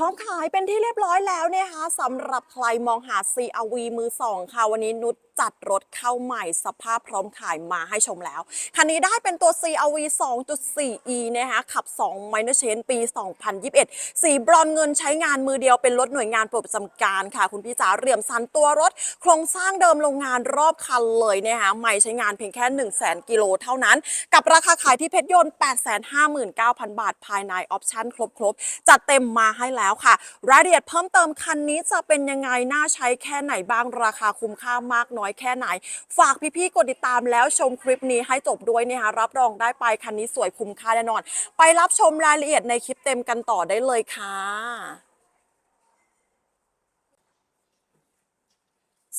ร้อมขายเป็นที่เรียบร้อยแล้วนะคะสำหรับใครมองหา CRV มือสองค่ะ วันนี้นุชจัดรถเข้าใหม่สภาพพร้อมขายมาให้ชมแล้ว คันนี้ได้เป็นตัว CRV 2.4e นะคะขับ 2 Minor c h a n ปี 2021 สีบรอนเงินใช้งานมือเดียวเป็นรถหน่วยงานปรดประจำการค่ะ คุณพี่จ๋าเหลี่ยมสันตัวรถ โครงสร้างเดิมโรงงานรอบคันเลยนะคะไม่ใช้งานเพียงแค่ 1 0 0 0 0 0กิโลเท่านั้น กับราคาขายที่เพชรยนต์ 859,000 บาทภายในออปชั่นครบๆจัดเต็มมาให้แล้วค่ะ รายละเอียดเพิ่มเติมคันนี้จะเป็นยังไง น่าใช้แค่ไหนบ้างราคาคุ้มค่ามากน้อยแค่ไหน ฝากพี่ๆกดติดตามแล้วชมคลิปนี้ให้จบด้วยนะคะรับรองได้ไปคันนี้สวยคุ้มค่าแน่นอน ไปรับชมรายละเอียดในคลิปเต็มกันต่อได้เลยค่ะ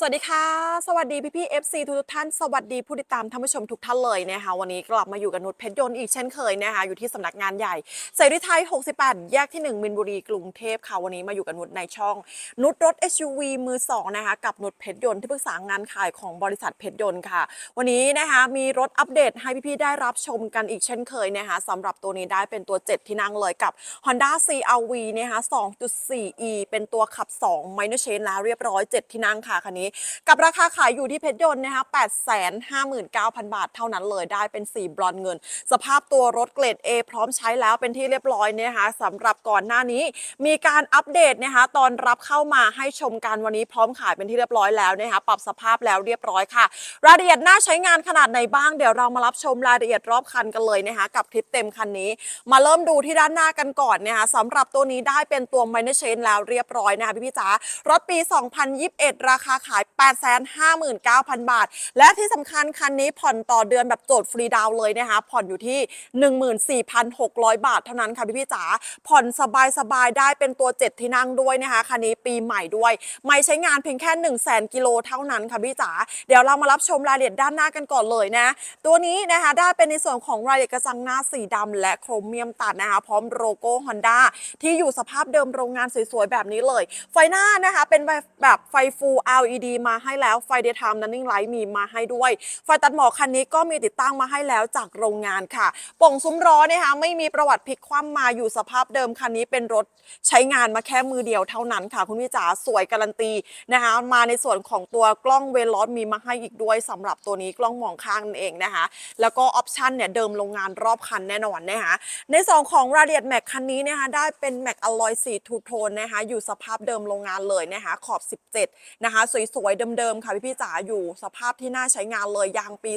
สวัสดีค่ะ สวัสดีพี่พี่ๆ FC ทุกท่าน สวัสดีผู้ติดตามท่านผู้ชมทุกท่านเลยนะคะวันนี้กลับมาอยู่กับนุชเพชรยนต์อีกเช่นเคยนะคะอยู่ที่สำนักงานใหญ่เสรีไทย 68 แยกที่ 1 มินบุรีกรุงเทพค่ะวันนี้มาอยู่กับนุชในช่อง นุชรถ SUV มือสองนะคะกับนุชเพชรยนต์ที่ปรึกษางานขายของบริษัทเพชรยนต์ค่ะ วันนี้นะคะมีรถอัปเดตให้พี่ๆได้รับชมกันอีกเช่นเคยนะคะสำหรับตัวนี้ได้เป็นตัว 7 ที่นั่งเลยกับ Honda CRV นะคะ 2.4e เป็นตัวขับ 2 minor change แล้วเรียบร้อย 7 ที่นั่งค่ะคันนี้กับราคาขายอยู่ที่เพชรยนต์นะคะ859,000 บาทเท่านั้นเลยได้เป็นสีบรอนซ์เงิน สภาพตัวรถเกรด A พร้อมใช้แล้วเป็นที่เรียบร้อยนะคะสำหรับก่อนหน้านี้ มีการอัปเดตนะคะตอนรับเข้ามาให้ชมกันวันนี้พร้อมขายเป็นที่เรียบร้อยแล้วนะคะปรับสภาพแล้วเรียบร้อยค่ะ รายละเอียดน่าใช้งานขนาดไหนบ้างเดี๋ยวเรามารับชมรายละเอียดรอบคันกันเลยนะคะกับคลิปเต็มคันนี้ มาเริ่มดูที่ด้านหน้ากันก่อนนะคะสำหรับตัวนี้ได้เป็นตัว minor change แล้วเรียบร้อยนะคะพี่พี่จ๋ารถปี 2021 ราคาขาย 859,000 บาท และที่สำคัญคันนี้ผ่อนต่อเดือนแบบโจทย์ฟรีดาวเลยนะคะ ผ่อนอยู่ที่ 14,600 บาทเท่านั้นค่ะพี่พี่จ๋า ผ่อนสบายๆได้เป็นตัว 7 ที่นั่งด้วยนะคะ คันนี้ปีใหม่ด้วย ไม่ใช้งานเพียงแค่ 1 0 0 0 0แกิโลเท่านั้นค่ะพี่จ๋า เดี๋ยวเรามารับชมรายละเอียดด้านหน้ากันก่อนเลยนะ ตัวนี้นะคะได้เป็นในส่วนของรายละเอียดกระจังหน้าสีดำและโครเมียมตัดนะคะ พร้อมโลโก้ Honda ที่อยู่สภาพเดิมโรงงานสวยๆแบบนี้เลย ไฟหน้านะคะเป็นแบบไฟ Full LED มาให้แล้วไฟ Daytime Running Light มีมาให้ด้วย ไฟตัดหมอกคันนี้ก็มีติดตั้งมาให้แล้วจากโรงงานค่ะป่งซุ้มล้อนะคะไม่มีประวัติพลิกคว่ำมาอยู่สภาพเดิมคันนี้เป็นรถใช้งานมาแค่มือเดียวเท่านั้นค่ะ คุณพี่จ๋าสวยการันตีนะคะมาในส่วนของตัวกล้องเวลอสมีมาให้อีกด้วยสำหรับตัวนี้กล้องมองข้างนั่นเองนะคะ แล้วก็ออปชันเนี่ยเดิมโรงงานรอบคันแน่นอนนะคะในส่วนของรายละเอียดแม็กคันนี้นะคะได้เป็นแม็กอลลอยสีทูโทนนะคะอยู่สภาพเดิมโรงงานเลยนะคะขอบ 17 นะคะสวยๆ เดิมๆ ค่ะพี่พี่ๆจ๋าอยู่สภาพที่น่าใช้งานเลยยางปี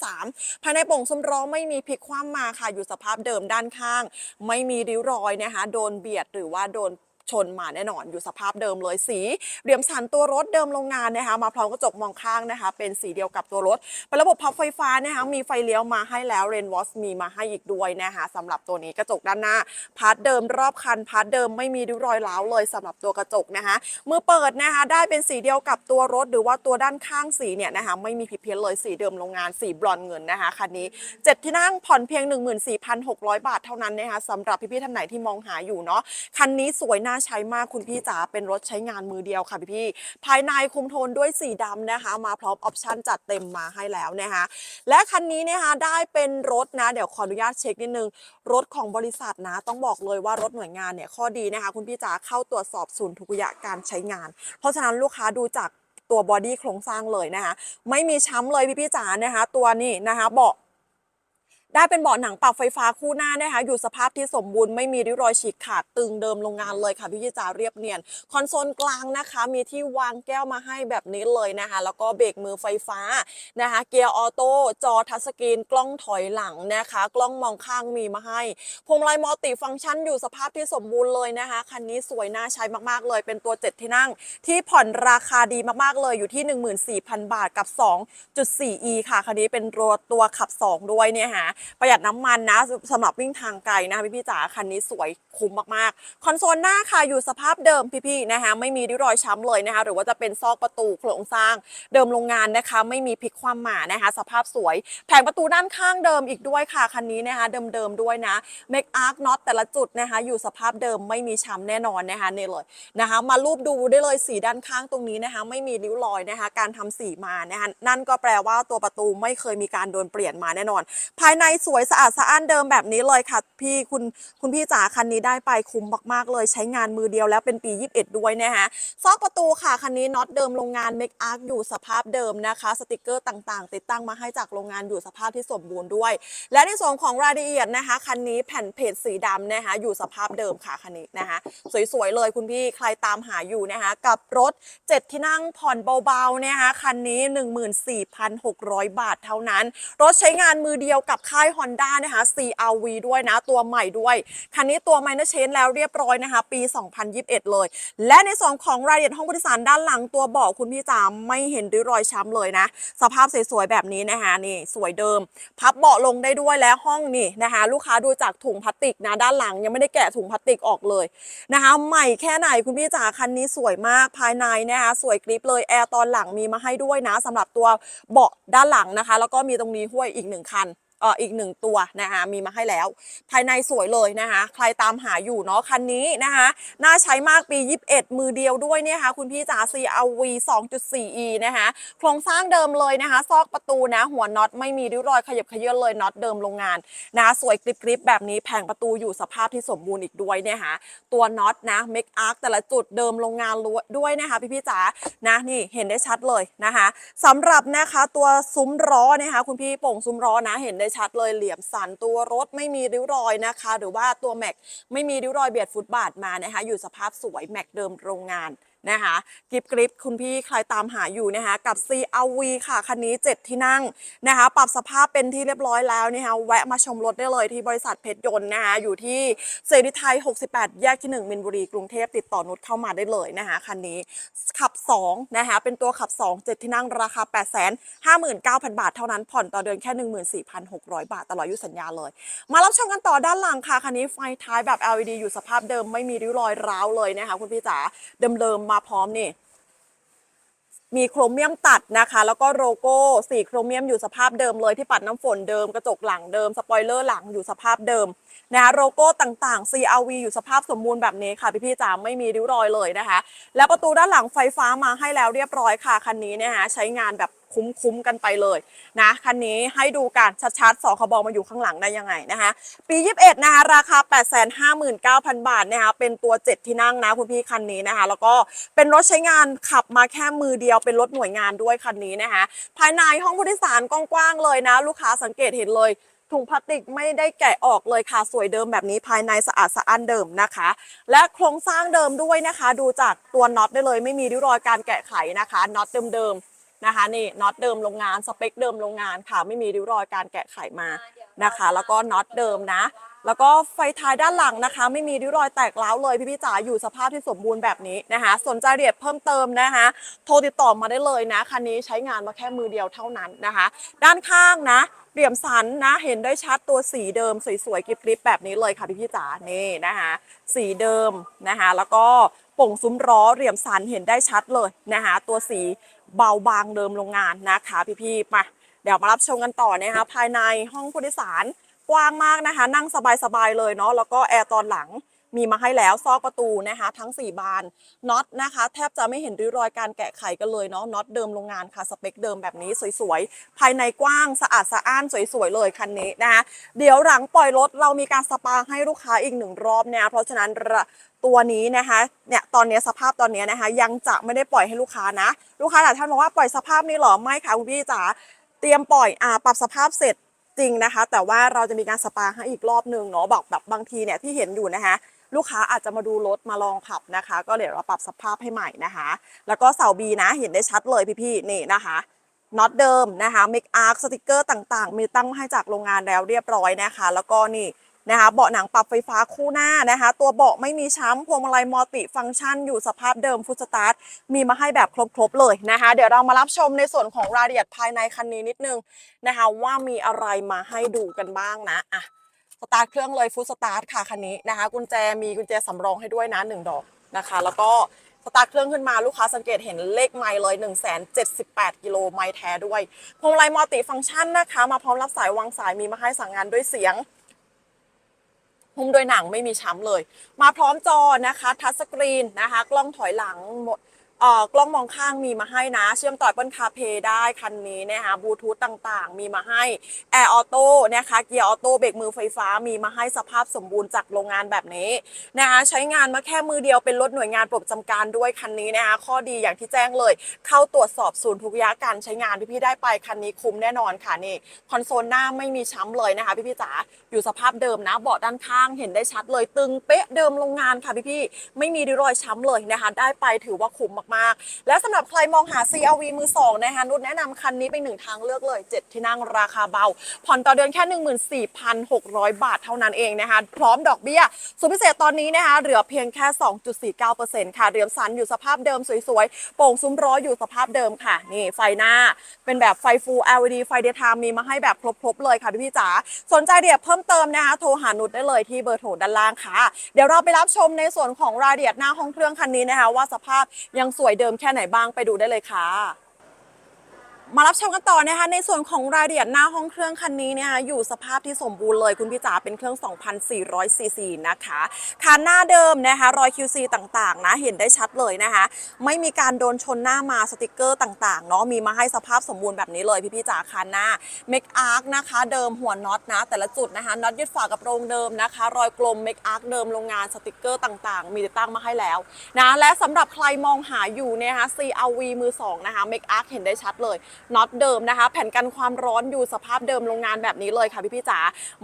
2023 ภายในโป่งซุ้มล้อไม่มีพลิกคว่ำมาค่ะ อยู่สภาพเดิมด้านข้าง ไม่มีริ้วรอยนะคะ โดนเบียดหรือว่าโดน ชนมาแน่นอนอยู่สภาพเดิมเลยสีเหลี่ยมสันตัวรถเดิมโรงงานนะคะมาพร้อมกระจกมองข้างนะคะ เป็นสีเดียวกับตัวรถเป็นระบบพับไฟฟ้านะคะมีไฟเลี้ยวมาให้แล้วเรนวอสมีมาให้อีกด้วยนะคะสำหรับตัวนี้กระจกด้านหน้าพาร์ทเดิมรอบคันพาร์ทเดิมไม่มีริ้วรอยร้าวเลยสำหรับตัวกระจกนะคะมือเปิดนะคะได้เป็นสีเดียวกับตัวรถ หรือว่าตัวด้านข้างสีเนี่ยนะคะไม่มีผิดเพี้ยนเลยสีเดิมโรงงานสีบรอนเงินนะคะคันนี้เจ็ดที่นั่งผ่อนเพียง 14,600 บาทเท่านั้นนะคะสำหรับพี่ๆท่านไหนที่มองหาอยู่เนาะคันนี้สวยน่าใช้มากคุณพี่จ๋าเป็นรถใช้งานมือเดียวค่ะพี่ๆภายในคุมโทนด้วยสีดำนะคะ มาพร้อมออปชั่นจัดเต็มมาให้แล้วนะคะและคันนี้นะคะได้เป็นรถนะ เดี๋ยวขออนุญาตเช็คนิดนึง รถของบริษัทนะ ต้องบอกเลยว่ารถหน่วยงานเนี่ยข้อดีนะคะ คุณพี่จ๋าเข้าตรวจสอบศูนย์ทุกยะการใช้งาน เพราะฉะนั้นลูกค้าดูจากตัวบอดี้โครงสร้างเลยนะคะ ไม่มีช้ำเลยพี่พี่จ๋านะคะ ตัวนี้นะคะเบาะ ได้เป็นเบาะหนังปรับไฟฟ้าคู่หน้านะคะอยู่สภาพที่สมบูรณ์ไม่มีริ้วรอยฉีกขาดตึงเดิมโรงงานเลยค่ะพี่จิจาเรียบเนียน คอนโซลกลางนะคะ มีที่วางแก้วมาให้แบบนี้เลยนะคะ แล้วก็เบรกมือไฟฟ้านะคะเกียร์ออโต้จอทัชสกรีนกล้องถอยหลังนะคะ กล้องมองข้างมีมาให้พวงมาลัยมัลติฟังก์ชันอยู่สภาพที่สมบูรณ์เลยนะคะคันนี้สวยน่าใช้มากๆเลย เป็นตัว 7 ที่นั่ง ที่ผ่อนราคาดีมากๆเลยอยู่ที่ 14,000 บาทกับ 2.4e ค่ะคันนี้เป็นตัวตัวขับ 2 ด้วยเนี่ยฮะประหยัดน้ำมันนะสำหรับวิ่งทางไกลนะคะพี่ๆจ๋าคันนี้สวยคุ้มมากๆ คอนโซลหน้าค่ะอยู่สภาพเดิมพี่ๆนะคะไม่มีริ้วรอยช้ำเลยนะคะหรือว่าจะเป็นซอกประตูโครงสร้างเดิมโรงงานนะคะ ไม่มีพลิกคว่ำหมานะคะสภาพสวย แผงประตูด้านข้างเดิมอีกด้วยค่ะคันนี้นะคะเดิมๆด้วยนะเมคอาร์คน็อตแต่ละจุดนะคะอยู่สภาพเดิมไม่มีช้ำแน่นอนนะคะนี่เลยนะคะมารูปดูได้เลยสีด้านข้างตรงนี้นะคะไม่มีริ้วรอยนะคะการทำสีมานะคะนั่นก็แปลว่าตัวประตูไม่เคยมีการโดนเปลี่ยนมาแน่นอน ภายในสวยสะอาดสะอ้านเดิมแบบนี้เลยค่ะ พี่คุณคุณพี่จ๋าคันนี้ได้ไปคุ้มมากๆเลย ใช้งานมือเดียวแล้วเป็นปี 21 ด้วยนะคะซอกประตูค่ะคันนี้น็อตเดิมโรงงานเมคอาร์อยู่สภาพเดิมนะคะ สติกเกอร์ต่างๆ ติดตั้งมาให้จากโรงงานอยู่สภาพที่สมบูรณ์ด้วย และในส่วนของรายละเอียดนะคะคันนี้แผ่นเพจสีดำนะคะอยู่สภาพเดิมค่ะคันนี้นะคะสวยๆเลยคุณพี่ใครตามหาอยู่นะคะกับรถ 7 ที่นั่งผ่อนเบาๆนะคะคันนี้ 14,600 บาทเท่านั้น รถใช้งานมือเดียวกับค่าย Honda นะคะ CRV ด้วยนะ ตัวใหม่ด้วย คันนี้ตัว Minor Change แล้วเรียบร้อยนะคะ ปี 2021 เลย และในส่วนของรายละเอียดห้องผู้โดยสารด้านหลังตัวเบาะคุณพี่จ๋าไม่เห็นริ้วรอยช้ำเลยนะ สภาพสวยๆแบบนี้นะคะนี่สวยเดิม พับเบาะลงได้ด้วยและห้องนี่นะคะ ลูกค้าดูจากถุงพลาสติกนะด้านหลังยังไม่ได้แกะถุงพลาสติกออกเลยนะคะใหม่แค่ไหนคุณพี่จ๋าคันนี้สวยมากภายในนะคะสวยกริปเลยแอร์ตอนหลังมีมาให้ด้วยนะสำหรับตัวเบาะด้านหลังนะคะ แล้วก็มีตรงนี้ห้วยอีกหนึ่งคัน เอ่ออีกหนึ่งตัวนะคะมีมาให้แล้ว ภายในสวยเลยนะคะใครตามหาอยู่เนาะคันนี้นะคะน่าใช้มากปี 21 มือเดียวด้วยเนี่ยค่ะคุณพี่จ๋า CRV 2.4e นะคะโครงสร้างเดิมเลยนะคะ ซอกประตูนะหัวน็อตไม่มีริ้วรอยขยับขยื้อนเลยน็อตเดิมโรงงานนะคะสวยกริบๆแบบนี้แผงประตูอยู่สภาพที่สมบูรณ์อีกด้วยเนี่ยค่ะตัวน็อตนะเมคอาร์แต่ละจุดเดิมโรงงานด้วยนะคะพี่พี่จ๋านะนี่เห็นได้ชัดเลยนะคะสำหรับนะคะตัวซุ้มล้อนะคะคุณพี่โป่งซุ้มล้อนะเห็นได้ชัดเลยเหลี่ยมสันตัวรถไม่มีริ้วรอยนะคะ หรือว่าตัวแม็กไม่มีริ้วรอยเบียดฟุตบาทมานะคะ อยู่สภาพสวยแม็กเดิมโรงงาน นะคะกริบกริบคุณพี่ใครตามหาอยู่นะคะกับ CRV ค่ะคันนี้ 7 ที่นั่งนะคะ ปรับสภาพเป็นที่เรียบร้อยแล้วนะคะแวะมาชมรถได้เลยที่บริษัทเพชรยนต์นะคะอยู่ที่เสรีไทย 68 แยกที่ 1 มินบุรี กรุงเทพติดต่อนุชเข้ามาได้เลยนะคะคันนี้ขับ2นะคะเป็นตัวขับ 2 7 ที่นั่งราคา 859,000 บาทเท่านั้นผ่อนต่อเดือนแค่ 14,600 บาทตลอดอายุสัญญาเลย มารับชมกันต่อด้านหลังค่ะคันนี้ไฟท้ายแบบ LED อยู่สภาพเดิมไม่มีริ้วรอยร้าวเลยนะคะคุณพี่จ๋าเดิมๆมาพร้อมนี่ มีโครเมียมตัดนะคะ แล้วก็โลโก้สีโครเมียมอยู่สภาพเดิมเลยที่ปัดน้ำฝนเดิมกระจกหลังเดิมสปอยเลอร์หลังอยู่สภาพเดิมนะคะโลโก้ต่างๆ CRV อยู่สภาพสมบูรณ์แบบนี้ค่ะพี่ๆจ๋าไม่มีริ้วรอยเลยนะคะ แล้วประตูด้านหลังไฟฟ้ามาให้แล้วเรียบร้อยค่ะคันนี้นะคะใช้งานแบบ คุ้มๆกันไปเลยนะคันนี้ให้ดูกันชัดๆสคบมาอยู่ข้างหลังได้ยังไงนะคะปี 21 นะคะราคา 859,000 บาทนะคะเป็นตัว 7 ที่นั่งนะคุณพี่คันนี้นะคะแล้วก็เป็นรถใช้งานขับมาแค่มือเดียวเป็นรถหน่วยงานด้วยคันนี้นะคะภายในห้องผู้โดยสารกว้างๆเลยนะ ลูกค้าสังเกตเห็นเลยถุงพลาสติกไม่ได้แกะออกเลยค่ะ สวยเดิมแบบนี้ภายในสะอาดสะอ้านเดิมนะคะ และโครงสร้างเดิมด้วยนะคะ ดูจากตัวน็อตได้เลยไม่มีริ้วรอยการแกะไขนะคะน็อตเดิมๆ นะคะนี่น็อตเดิมโรงงานสเปคเดิมโรงงานค่ะไม่มีริ้วรอยการแกะไขมานะคะ แล้วก็น็อตเดิมนะ แล้วก็ไฟท้ายด้านหลังนะคะ ไม่มีริ้วรอยแตกร้าวเลยพี่พี่ๆจ๋าอยู่สภาพที่สมบูรณ์แบบนี้นะคะ สนใจรายละเอียดเพิ่มเติมนะคะ โทรติดต่อมาได้เลยนะคันนี้ใช้งานมาแค่มือเดียวเท่านั้นนะคะ ด้านข้างนะเหลี่ยมสันนะเห็นได้ชัดตัวสีเดิมสวยๆกริบๆแบบนี้เลยค่ะพี่พี่ๆจ๋านี่นะคะ สีเดิมนะคะ แล้วก็โป่งซุ้มล้อเหลี่ยมสันเห็นได้ชัดเลยนะคะตัวสีเบาบางเดิมโรงงานนะคะพี่ๆมาเดี๋ยวมารับชมกันต่อนะคะภายในห้องผู้โดยสารกว้างมากนะคะ นั่งสบายๆเลยเนาะแล้วก็แอร์ตอนหลัง มีมาให้แล้วซอกประตูนะคะทั้ง 4 บานน็อตนะคะ แทบจะไม่เห็นริ้วรอยการแกะไขกันเลยเนาะน็อตเดิมโรงงานค่ะสเปคเดิมแบบนี้สวยๆ ภายในกว้างสะอาดสะอ้านสวยๆเลยคันนี้นะคะเดี๋ยวหลังปล่อยรถเรามีการสปาให้ลูกค้าอีกหนึ่งรอบเนี่ยเพราะฉะนั้นตัวนี้นะคะเนี่ยตอนนี้สภาพตอนนี้นะคะยังจะไม่ได้ปล่อยให้ลูกค้านะ ลูกค้าหลายท่านบอกว่าปล่อยสภาพนี้หรอไม่ค่ะคุณพี่จ๋าเตรียมปล่อยอ่าปรับสภาพเสร็จจริงนะคะ แต่ว่าเราจะมีการสปาให้อีกรอบหนึ่งเนาะบอกแบบบางทีเนี่ยที่เห็นอยู่นะคะ ลูกค้าอาจจะมาดูรถมาลองขับนะคะ ก็เดี๋ยวเราปรับสภาพให้ใหม่นะคะ แล้วก็เสาบีนะเห็นได้ชัดเลยพี่ๆนี่นะคะน็อตเดิมนะคะเมคอาร์คสติกเกอร์ต่างๆ มีตั้งให้จากโรงงานแล้วเรียบร้อยนะคะ แล้วก็นี่นะคะเบาะหนังปรับไฟฟ้าคู่หน้านะคะ ตัวเบาะไม่มีช้ำพวงมาลัยมัลติฟังก์ชัน อยู่สภาพเดิมฟุตสตาร์ทมีมาให้แบบครบๆเลยนะคะ เดี๋ยวเรามารับชมในส่วนของรายละเอียดภายในคันนี้นิดนึงนะคะ ว่ามีอะไรมาให้ดูกันบ้างนะอะ สตาร์ทเครื่องเลยฟุตสตาร์ทค่ะคันนี้นะคะ กุญแจมีกุญแจสำรองให้ด้วยนะหนึ่งดอกนะคะ แล้วก็สตาร์ทเครื่องขึ้นมาลูกค้าสังเกตเห็นเลขไมล์เลย 1 7 8 กิโลไมล์แท้ด้วยพวงมาลัยมัลติฟังก์ชันนะคะ มาพร้อมรับสายวางสายมีมาให้สั่งงานด้วยเสียงหุ้มโดยหนังไม่มีช้ำเลย มาพร้อมจอนะคะ ทัชสกรีนนะคะ กล้องถอยหลังหมด กล้องมองข้างมีมาให้นะ เชื่อมต่อ Apple CarPlay ได้คันนี้นะคะบลูทูธต่างๆ มีมาให้ Air Auto นะคะเกียร์ออโต้เบรกมือไฟฟ้ามีมาให้สภาพสมบูรณ์จากโรงงานแบบนี้นะคะใช้งานมาแค่มือเดียวเป็นรถหน่วยงานประจำการด้วยคันนี้นะคะข้อดีอย่างที่แจ้งเลย เข้าตรวจสอบศูนย์ทุกยะการใช้งานพี่ๆได้ไปคันนี้คุ้มแน่นอนค่ะนี่คอนโซลหน้าไม่มีช้ำเลยนะคะพี่ๆจ๋าอยู่สภาพเดิมนะเบาะด้านข้างเห็นได้ชัดเลยตึงเป๊ะเดิมโรงงานค่ะพี่ๆไม่มีริ้วรอยช้ำเลยนะคะได้ไปถือว่าคุ้มมากๆ และสำหรับใครมองหา CRV มือสองนะคะนุชแนะนำคันนี้เป็นหนึ่งทางเลือกเลย 7 ที่นั่งราคาเบา ผ่อนต่อเดือนแค่ 14,600 บาทเท่านั้นเองนะคะ พร้อมดอกเบี้ยสุดพิเศษตอนนี้นะคะเหลือเพียงแค่ 2.49%ค่ะเรียมสันอยู่สภาพเดิมสวยๆ โป่งซุ้มล้ออยู่สภาพเดิมค่ะ นี่ไฟหน้า เป็นแบบไฟ Full LED ไฟ Daytime มีมาให้แบบครบๆเลยค่ะพี่จ๋าสนใจเดียบเพิ่มเติมนะคะโทรหานุชได้เลยที่เบอร์โทรด้านล่างค่ะ เดี๋ยวเราไปรับชมในส่วนของรายละเอียดหน้าห้องเครื่องคันนี้นะคะว่าสภาพยังสวยเดิมแค่ไหนบ้างไปดูได้เลยค่ะ มารับชมกันต่อนะคะในส่วนของรายละเอียดหน้าห้องเครื่องคันนี้นะคะอยู่สภาพที่สมบูรณ์เลยคุณพี่จ๋าเป็นเครื่อง 2,400 ซีซีนะคะคันหน้าเดิมนะคะรอย QC ต่างๆนะเห็นได้ชัดเลยนะคะไม่มีการโดนชนหน้ามาสติกเกอร์ต่างๆเนาะมีมาให้สภาพสมบูรณ์แบบนี้เลยพี่พี่จ๋าคันหน้าเมคอาร์คนะคะเดิมหัวน็อตนะแต่ละจุดนะคะน็อตยึดฝากับโรงเดิมนะคะ รอยกลมเมคอาร์คเดิมโรงงานสติกเกอร์ต่างๆ มีติดตั้งมาให้แล้วนะและสำหรับใครมองหาอยู่เนี่ยนะคะ CRV มือสองนะคะเมคอาร์คเห็นได้ชัดเลยน็อตเดิมนะคะ แผ่นกันความร้อนอยู่สภาพเดิมโรงงานแบบนี้เลยค่ะพี่พี่จ๋า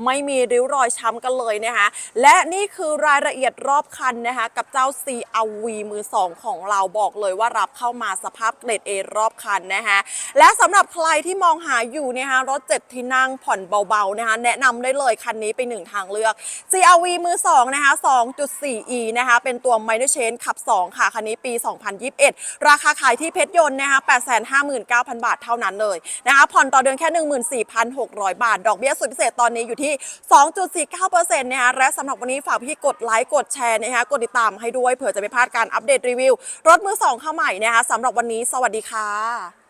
ไม่มีริ้วรอยช้ำกันเลยนะคะและนี่คือรายละเอียดรอบคันนะคะกับเจ้า CRV มือสองของเราบอกเลยว่ารับเข้ามาสภาพเกรด A รอบคันนะคะและสำหรับใครที่มองหาอยู่นะคะรถเจ็ดที่นั่งผ่อนเบาๆนะคะแนะนำได้เลยคันนี้เป็นหนึ่งทางเลือก CRV มือสองนะคะ 2.4e นะคะเป็นตัว Minor Change ขับ 2 ค่ะ คันนี้ปี 2021 ราคาขายที่เพชรยนต์นะคะ859,000 บาทเท่านั้นเลยนะคะผ่อนต่อเดือนแค่ 14,600 บาท ดอกเบี้ยสุดพิเศษตอนนี้อยู่ที่ 2.49%นะคะและสำหรับวันนี้ฝากพี่กดไลค์กดแชร์นะคะกดติดตามให้ด้วยเผื่อจะไม่พลาดการอัปเดตรีวิว รถมือสองเข้าใหม่นะคะสำหรับวันนี้สวัสดีค่ะ